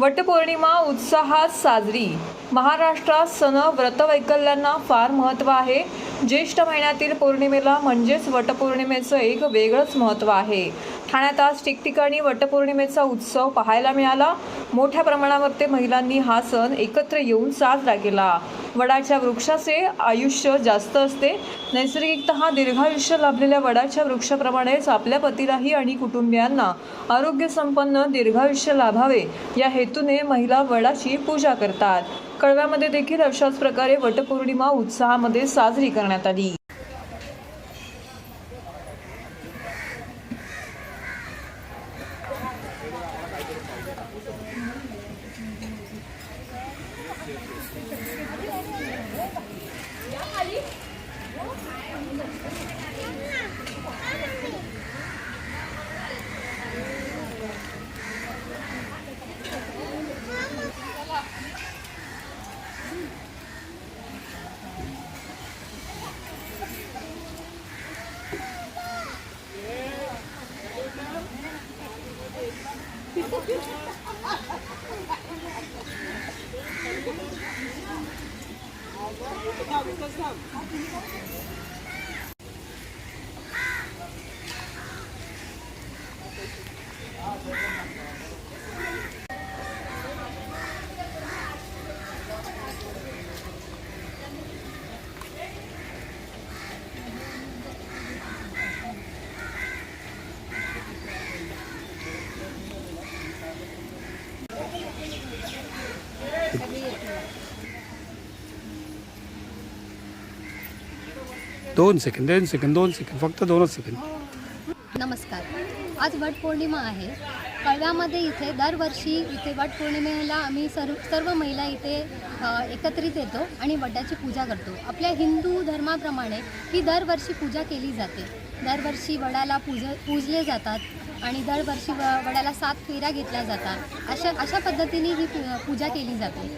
वटपौर्णिमा उत्साहात साजरी. महाराष्ट्रात सण व्रतवैकल्यांना फार महत्त्व आहे. ज्येष्ठ महिन्यातील पौर्णिमेला म्हणजेच वटपौर्णिमेचं एक वेगळंच महत्त्व आहे. ठाण्यात आज ठिकठिकाणी वटपौर्णिमेचा उत्सव पाहायला मिळाला. मोठ्या प्रमाणावर महिलांनी हा सण एकत्र येऊन साजरा केला. वडाच्या वृक्षाचे आयुष्य जास्त असते. नैसर्गिकतः दीर्घायुष्य लाभलेल्या वडाच्या वृक्षाप्रमाणेच आपल्या पतीलाही आणि कुटुंबियांना आरोग्यसंपन्न दीर्घायुष्य लाभावे. या हेतूने महिला वडाची पूजा करतात. कळव्यामध्ये देखील अशाच प्रकारे वटपौर्णिमा उत्साहामध्ये साजरी करण्यात आली. Ah, दोन सेकंद दोन सेकंद दोन सेकंद फक्त दोनच सेकंद. नमस्कार. आज वटपौर्णिमा आहे. कळव्यामध्ये इथे दरवर्षी इथे वटपौर्णिमेला आम्ही सर्व सर्व महिला इथे एकत्रित येतो आणि वडाची पूजा करतो. आपल्या हिंदू धर्माप्रमाणे ही दरवर्षी पूजा केली जाते. दरवर्षी वडाला पूज पूजले जातात आणि दरवर्षी व वडाला सात फेऱ्या घेतल्या जातात. अशा अशा पद्धतीने ही पूजा केली जाते.